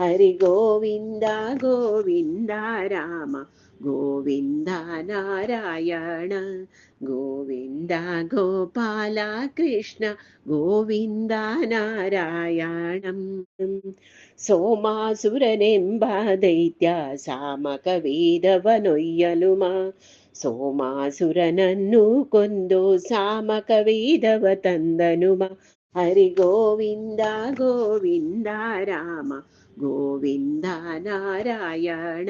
ಹರಿ ಗೋವಿಂದ ಗೋವಿಂದ ರಾಮ ಗೋವಿಂದ ನಾರಾಯಣ ಗೋವಿಂದ ಗೋಪಾಲ ಕೃಷ್ಣ ಗೋವಿಂದ ನಾರಾಯಣಂ ಸೋಮಾಸುರನೆಂಬ ದೈತ್ಯ ಸಾಮಕ ವೇದವನೊಯ್ಯಲು ಮಾ ಸೋಮಾಸುರನನ್ನು ಕೊಂದು ಸಾಮಕ ವೇದವ ತಂದನು ಮಾ ಹರಿ ಗೋವಿಂದ ಗೋವಿಂದ ರಾಮ, ಗೋವಿಂದ ನಾರಾಯಣ,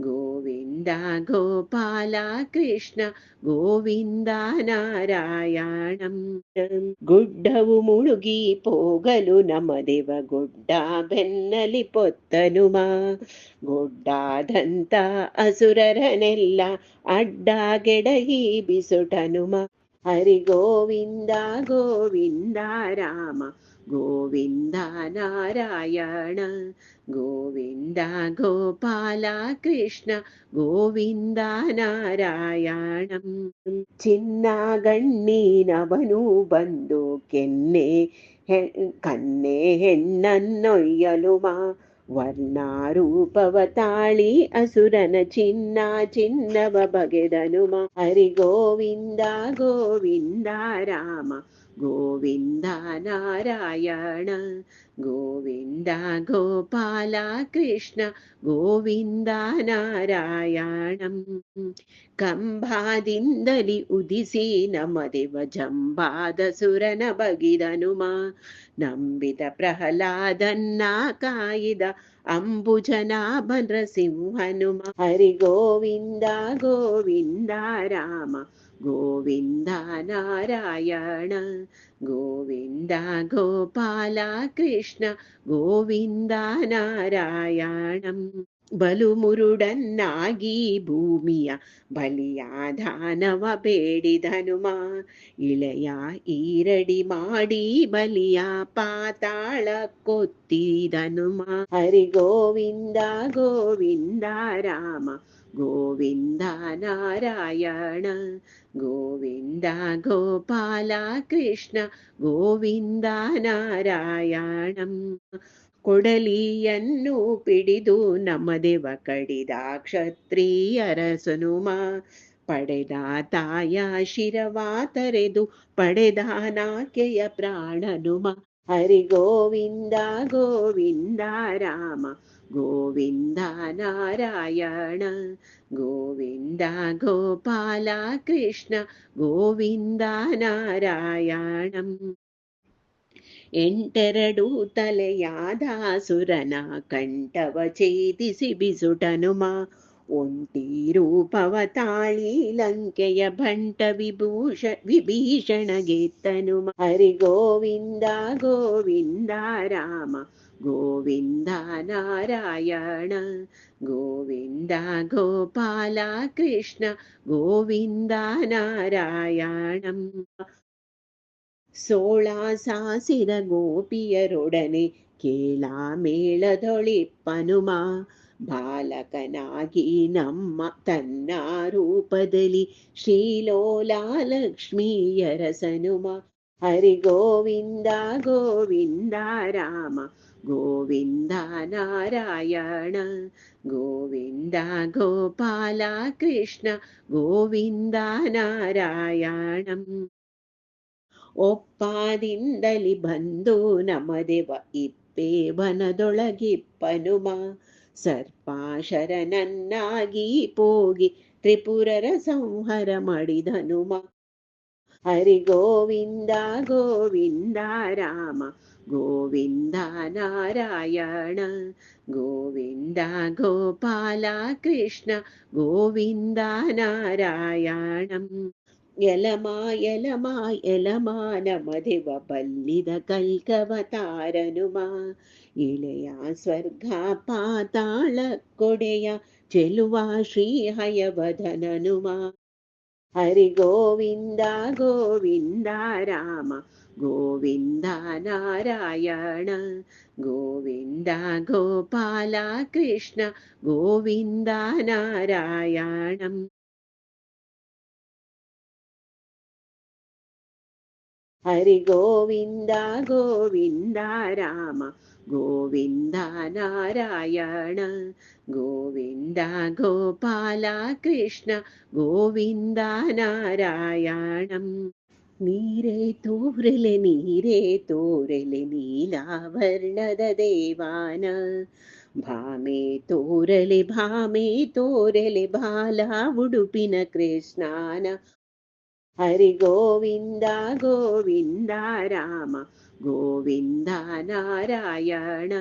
ಗೋವಿಂದ ಗೋಪಾಲ ಕೃಷ್ಣ, ಗೋವಿಂದ ನಾರಾಯಣಂ. ಗುಡ್ಡವು ಮುಳುಗಿ ಪೋಗಲು ನಮದೇವ ಗುಡ್ಡ ಬೆನ್ನಲಿ ಪೊತ್ತನು ಮಾ. ಗುಡ್ಡಾದಂತ ಅಸುರರನೆಲ್ಲ ಅಡ್ಡಗೆಡಹಿ ಬಿಸುಟನು ಮಾ ಹರಿ ಗೋವಿಂದ ಗೋವಿಂದ ರಾಮ ಗೋವಿಂದ ನಾರಾಯಣ ಗೋವಿಂದ ಗೋಪಾಲ ಕೃಷ್ಣ ಗೋವಿಂದ ನಾರಾಯಣಂ ಚಿನ್ನ ಗಣ್ಣೀನವನು ಬಂದು ಕೆನ್ನೆ ಹೆ ಕನ್ನೆ ಹೆಣ್ಣನ್ನೊಯ್ಯಲು ಮಾ ವರ್ಣಾರೂಪವ ತಾಳಿ ಅಸುರನ ಚಿನ್ನ ಚಿನ್ನವ ಬಗೆದನುಮ ಹರಿ ಗೋವಿಂದ ಗೋವಿಂದ ರಾಮ ಗೋವಿಂದ ನಾರಾಯಣ ಗೋವಿಂದ ಗೋಪಾಲ ಕೃಷ್ಣ ಗೋವಿಂದ ನಾರಾಯಣಂ ಕಂಬಾದಿಂದಲಿ ಉದಿಸಿ ನಮದೇವ ಜಂಬಾದ ಸುರನ ಬಗಿದನುಮ ನಂಬಿದ ಪ್ರಹ್ಲಾದನ್ನ ಕಾಯಿದ ಅಂಬುಜನಾಭ ಸಿಂಹನುಮ ಹರಿ ಗೋವಿಂದ ಗೋವಿಂದ ರಾಮ गोविन्द नारायण गोविन्द गोपालकृष्ण गोविन्द नारायणम् ಬಲು ಮುರುಡನ್ನಾಗಿ ಭೂಮಿಯ ಬಲಿಯ ದಾನವ ಬೇಡಿದನು ಮಾ ಇಳೆಯ ಈರಡಿ ಮಾಡಿ ಬಲಿಯ ಪಾತಾಳ ಕೊತ್ತಿದನುಮ. ಹರಿ ಗೋವಿಂದ ಗೋವಿಂದ ರಾಮ, ಗೋವಿಂದ ನಾರಾಯಣ, ಗೋವಿಂದ ಗೋಪಾಲ ಕೃಷ್ಣ, ಗೋವಿಂದ ನಾರಾಯಣಂ. ಕೊಡಲಿಯನ್ನು ಪಿಡಿದು ನಮದೇವ ಕಡಿದ ಕ್ಷತ್ರಿಯರ ಸುನುಮ ಪಡೆದ ತಾಯ ಶಿರವ ತರೆದು ಪಡೆದ ನಾಕೆಯ ಪ್ರಾಣನುಮ. ಹರಿ ಗೋವಿಂದ ಗೋವಿಂದ ರಾಮ, ಗೋವಿಂದ ನಾರಾಯಣ, ಗೋವಿಂದ ಗೋಪಾಲ ಕೃಷ್ಣ, ಗೋವಿಂದ ನಾರಾಯಣಂ. ಎಂಟೆರಡು ತಲೆಯಾದ ಸುರನ ಕಂಠವ ಛೇದಿಸಿ ಬಿಸುಟನುಮ ಒಂಟಿ ರೂಪವ ತಾಳಿ ಲಂಕೆಯ ಭಂಟ ವಿಭೂಷ ವಿಭೀಷಣಗೆತ್ತನು ಹರಿ ಗೋವಿಂದ ಗೋವಿಂದ ರಾಮ, ಗೋವಿಂದ ನಾರಾಯಣ, ಗೋವಿಂದ ಗೋಪಾಲ ಕೃಷ್ಣ, ಗೋವಿಂದ ನಾರಾಯಣಂ. ಸೋಳ ಸಾಸಿದ ಗೋಪಿಯರೊಡನೆ ಕೇಳ ಮೇಳದೊಳಿಪ್ಪನುಮ ಬಾಲಕನಾಗಿ ನಮ್ಮ ತನ್ನ ರೂಪದಲ್ಲಿ ಶ್ರೀಲೋಲಾಲಕ್ಷ್ಮೀಯರ ಸನುಮ ಹರಿ ಗೋವಿಂದ ಗೋವಿಂದ ರಾಮ ಗೋವಿಂದ ನಾರಾಯಣ ಗೋವಿಂದ ಗೋಪಾಲ ಕೃಷ್ಣ ಗೋವಿಂದ ನಾರಾಯಣಂ ಒಪ್ಪಾದಿಂದಲಿ ಬಂದು ನಮದೆವ ಇಪ್ಪೆ ಬನದೊಳಗಿಪ್ಪನುಮ ಸರ್ಪಾಶರನನ್ನಾಗಿ ಪೋಗಿ ತ್ರಿಪುರರ ಸಂಹಾರ ಮಾಡಿದನುಮ. ಹರಿ ಗೋವಿಂದ ಗೋವಿಂದ ರಾಮ, ಗೋವಿಂದ ನಾರಾಯಣ, ಗೋವಿಂದ ಗೋಪಾಲ ಕೃಷ್ಣ, ಗೋವಿಂದ ನಾರಾಯಣಂ. ಎಲಮಾ ಎಲಮಾ ಎಲಮಾ ನಮದೆವ ಬಲ್ಲಿದ ಕಲ್ಕವತಾರನುಮ ಇಳೆಯ ಸ್ವರ್ಗ ಪಾತಾಳ ಕೊಡೆಯ ಚೆಲುವ ಶ್ರೀಹಯವದನನುಮ ಹರಿ ಗೋವಿಂದ ಗೋವಿಂದ ರಾಮ ಗೋವಿಂದ ನಾರಾಯಣ ಗೋವಿಂದ ಗೋಪಾಲ ಕೃಷ್ಣ ಗೋವಿಂದ ನಾರಾಯಣಂ ಹರಿ ಗೋವಿಂದ ಗೋವಿಂದ ರಾಮ ಗೋವಿಂದ ನಾರಾಯಣ ಗೋವಿಂದ ಗೋಪಾಲ ಕೃಷ್ಣ ಗೋವಿಂದ ನಾರಾಯಣಂ ನೀರೇ ತೋರೆಲೆ ನೀರೇ ತೋರೆಲೆ ನೀಲಾವರ್ಣದ ದೇವಾನ ಭಾಮೆ ತೋರಲೆ ಭಾಮೆ ತೋರಲೆ ಬಾಲ ಉಡುಪಿನ ಕೃಷ್ಣಾನ ಹರಿ ಗೋವಿಂದ ಗೋವಿಂದ ರಾಮ, ಗೋವಿಂದ ನಾರಾಯಣ,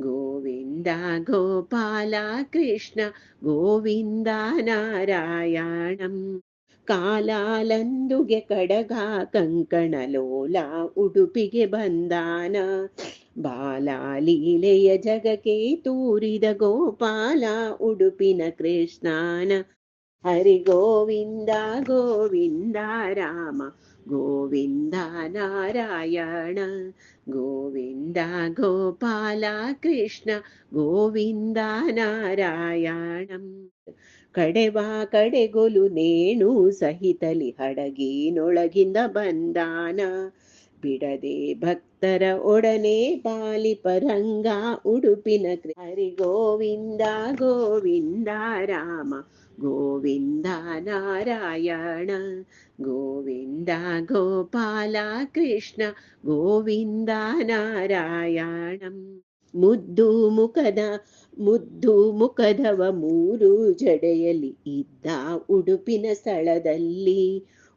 ಗೋವಿಂದ ಗೋಪಾಲ ಕೃಷ್ಣ, ಗೋವಿಂದ ನಾರಾಯಣಂ. ಕಾಲಾಲಂದುಗೆ ಕಡಗ, ಕಂಕಣ ಲೋಲ, ಉಡುಪಿಗೆ ಬಂದಾನ. ಬಾಲಾಲೀಲೆಯ ಜಗಕ್ಕೆ ತೂರಿದ ಗೋಪಾಲ, ಉಡುಪಿನ ಕೃಷ್ಣಾನ. ಹರಿ ಗೋವಿಂದ ಗೋವಿಂದ ರಾಮ, ಗೋವಿಂದ ನಾರಾಯಣ, ಗೋವಿಂದ ಗೋಪಾಲ ಕೃಷ್ಣ, ಗೋವಿಂದ ನಾರಾಯಣಂ. ಕಡೆವಾ ಕಡೆಗೊಲು ನೇಣು ಸಹಿತಲಿ ಹಡಗಿನೊಳಗಿಂದ ಬಂದಾನ. ಬಿಡದೆ ಭಕ್ತರ ಒಡನೆ ಬಾಲಿ ಪರಂಗ ಉಡುಪಿನ ಹರಿ ಗೋವಿಂದ ಗೋವಿಂದ ರಾಮ ಗೋವಿಂದ ನಾರಾಯಣ ಗೋವಿಂದ ಗೋಪಾಲ ಕೃಷ್ಣ ಗೋವಿಂದ ನಾರಾಯಣಂ ಮುದ್ದು ಮುಖದ ಮುದ್ದು ಮುಖದವ ಮೂರು ಜಡೆಯಲ್ಲಿ ಇದ್ದ ಉಡುಪಿನ ಸ್ಥಳದಲ್ಲಿ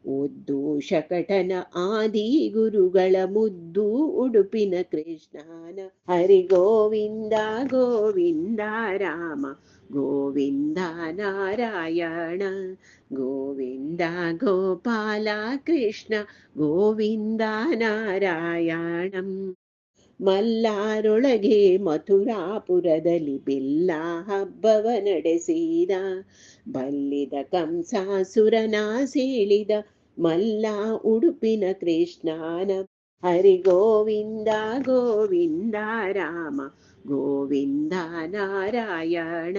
ಒದ್ದು ಶಕಟನ ಆದಿ ಗುರುಗಳ ಮುದ್ದು ಉಡುಪಿನ ಕೃಷ್ಣನ. ಹರಿ ಗೋವಿಂದ ಗೋವಿಂದ ರಾಮ, ಗೋವಿಂದ ನಾರಾಯಣ, ಗೋವಿಂದ ಗೋಪಾಲ ಕೃಷ್ಣ, ಗೋವಿಂದ ನಾರಾಯಣಂ. ಮಲ್ಲಾರೊಳಗೆ ಮಥುರಾಪುರದಲ್ಲಿ ಬಿಲ್ಲ ಹಬ್ಬವ ನಡೆಸಿದ. ಬಲ್ಲಿದ ಕಂಸಾಸುರನ ಸೀಳಿದ ಮಲ್ಲ ಉಡುಪಿನ ಕೃಷ್ಣನ ಹರಿ ಗೋವಿಂದ ಗೋವಿಂದ ರಾಮ ಗೋವಿಂದ ನಾರಾಯಣ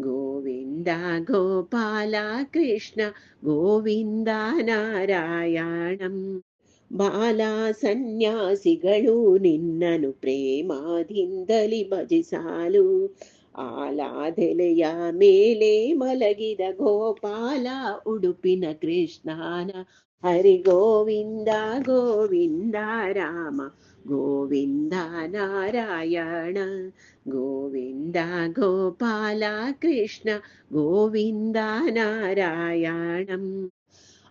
ಗೋವಿಂದ ಗೋಪಾಲ ಕೃಷ್ಣ ಗೋವಿಂದ ನಾರಾಯಣಂ. ಬಾಲ ಸನ್ಯಾಸಿಗಳು ನಿನ್ನನು ಪ್ರೇಮಾದಿಂದಲಿ ಭಜಿಸಾಲು. ಆಲಾದೆಲೆಯ ಮೇಲೆ ಮಲಗಿದ ಗೋಪಾಲ, ಉಡುಪಿನ ಕೃಷ್ಣನ ಹರಿ ಗೋವಿಂದ ಗೋವಿಂದ ರಾಮ, ಗೋವಿಂದ ನಾರಾಯಣ, ಗೋವಿಂದ ಗೋಪಾಲ ಕೃಷ್ಣ, ಗೋವಿಂದ ನಾರಾಯಣಂ.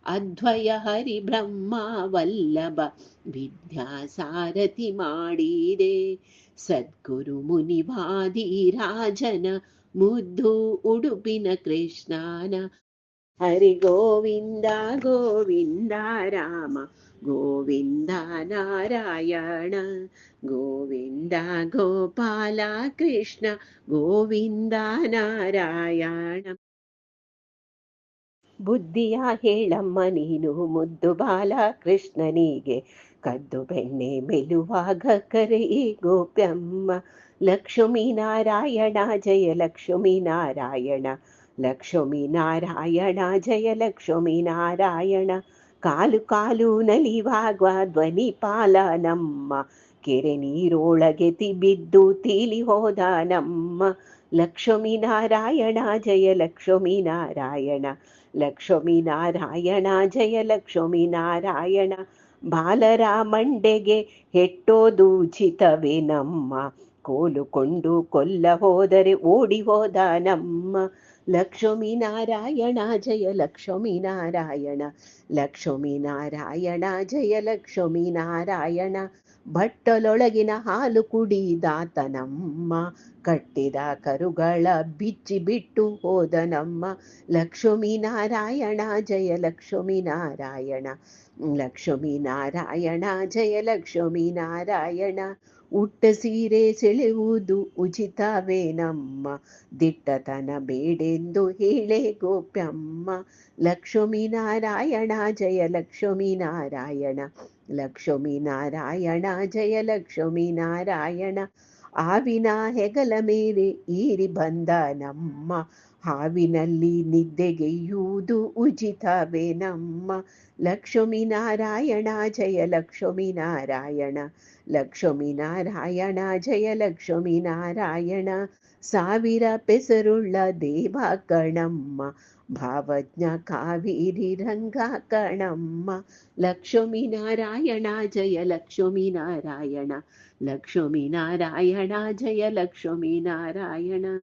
ಅದ್ವಯ ಹರಿ ಬ್ರಹ್ಮ ವಲ್ಲಭ ವಿದ್ಯಾಸಾರಥಿ ಮಾಡಿದೆ. ಸದ್ಗುರು ಮುನಿವಾದಿ ರಾಜನ ಮುದ್ದು ಉಡುಪಿನ ಕೃಷ್ಣನ ಹರಿ ಗೋವಿಂದ ಗೋವಿಂದ ರಾಮ, ಗೋವಿಂದ ನಾರಾಯಣ, ಗೋವಿಂದ ಗೋಪಾಲ ಕೃಷ್ಣ, ಗೋವಿಂದ ನಾರಾಯಣ. ಬುದ್ಧಿಯ ಹೇಳಮ್ಮ ನೀನು ಮುದ್ದು ಬಾಲ ಕೃಷ್ಣನಿಗೆ ಕದ್ದು ಬೆಣ್ಣೆ ಮೆಲುವಾಗ ಕರೆಯಿ ಗೋಪ್ಯಮ್ಮ. ಲಕ್ಷ್ಮೀ ನಾರಾಯಣ, ಜಯ ಲಕ್ಷ್ಮೀ ನಾರಾಯಣ. ಲಕ್ಷ್ಮೀ ನಾರಾಯಣ, ಜಯ ಲಕ್ಷ್ಮೀ ನಾರಾಯಣ. ಕಾಲು ಕಾಲು ನಲಿವಾಗುವ ಧ್ವನಿ ಪಾಲ ನಮ್ಮ. ಕೆರೆ ನೀರೊಳಗೆ ತಿಬಿದ್ದು ತೀಲಿ ಹೋದ ನಮ್ಮ. ಲಕ್ಷ್ಮೀ ನಾರಾಯಣ, ಜಯ ಲಕ್ಷ್ಮೀ ನಾರಾಯಣ. ಲಕ್ಷ್ಮೀ ನಾರಾಯಣ, ಜಯ ಲಕ್ಷ್ಮೀ ನಾರಾಯಣ. ಬಾಲರ ಮಂಡೆಗೆ ಹೆಟ್ಟೋದು ಉಚಿತವೇ ನಮ್ಮ ಕೋಲುಕೊಂಡು ಕೊಲ್ಲ ಹೋದರೆ ಓಡಿ ಹೋದ ನಮ್ಮ. ಲಕ್ಷ್ಮೀ ನಾರಾಯಣ, ಜಯ ಲಕ್ಷ್ಮೀ ನಾರಾಯಣ. ಲಕ್ಷ್ಮೀ ನಾರಾಯಣ, ಜಯ ಲಕ್ಷ್ಮೀ ಬಟ್ಟಲೊಳಗಿನ ಹಾಲು ಕುಡಿದಾತನಮ್ಮ ಕಟ್ಟಿದ ಕರುಗಳ ಬಿಚ್ಚಿ ಬಿಟ್ಟು ಹೋದ ನಮ್ಮ ಲಕ್ಷ್ಮೀ ನಾರಾಯಣ, ಜಯ ಲಕ್ಷ್ಮೀ ನಾರಾಯಣ. ಲಕ್ಷ್ಮೀ ನಾರಾಯಣ, ಜಯ ಲಕ್ಷ್ಮೀ ನಾರಾಯಣ. ಉಟ್ಟ ಸೀರೆ ಸೆಳೆಯುವುದು ಉಚಿತವೇ ನಮ್ಮ ದಿಟ್ಟತನ ಬೇಡೆಂದು ಹೇಳೆ ಗೋಪ್ಯಮ್ಮ. ಲಕ್ಷ್ಮೀ ನಾರಾಯಣ, ಜಯ ಲಕ್ಷ್ಮೀ ನಾರಾಯಣ. ಲಕ್ಷ್ಮೀ ನಾರಾಯಣ, ಜಯ ಲಕ್ಷ್ಮೀ ನಾರಾಯಣ. ಆವಿನ ಹೆಗಲ ಮೇಲೆ ಏರಿ ಬಂದ ನಮ್ಮ, ಹಾವಿನಲ್ಲಿ ನಿದ್ದೆಗೆಯುವುದು ಉಚಿತವೇ ನಮ್ಮ. ಲಕ್ಷ್ಮೀ ನಾರಾಯಣ, ಜಯ ಲಕ್ಷ್ಮೀ ನಾರಾಯಣ. ಲಕ್ಷ್ಮೀ ನಾರಾಯಣ ಜಯ ಲಕ್ಷ್ಮೀ ನಾರಾಯಣ ಸಾವಿರ ಪೆಸರುಳ್ಳ ದೇವ ಕಣಮ್ಮ ಭಾವಜ್ಞ ಕಾವೇರಿ ರಂಗ ಕಣಮ್ಮ ಲಕ್ಷ್ಮೀ ನಾರಾಯಣ ಜಯ ಲಕ್ಷ್ಮೀ ನಾರಾಯಣ ಲಕ್ಷ್ಮೀ ನಾರಾಯಣ ಜಯ ಲಕ್ಷ್ಮೀ ನಾರಾಯಣ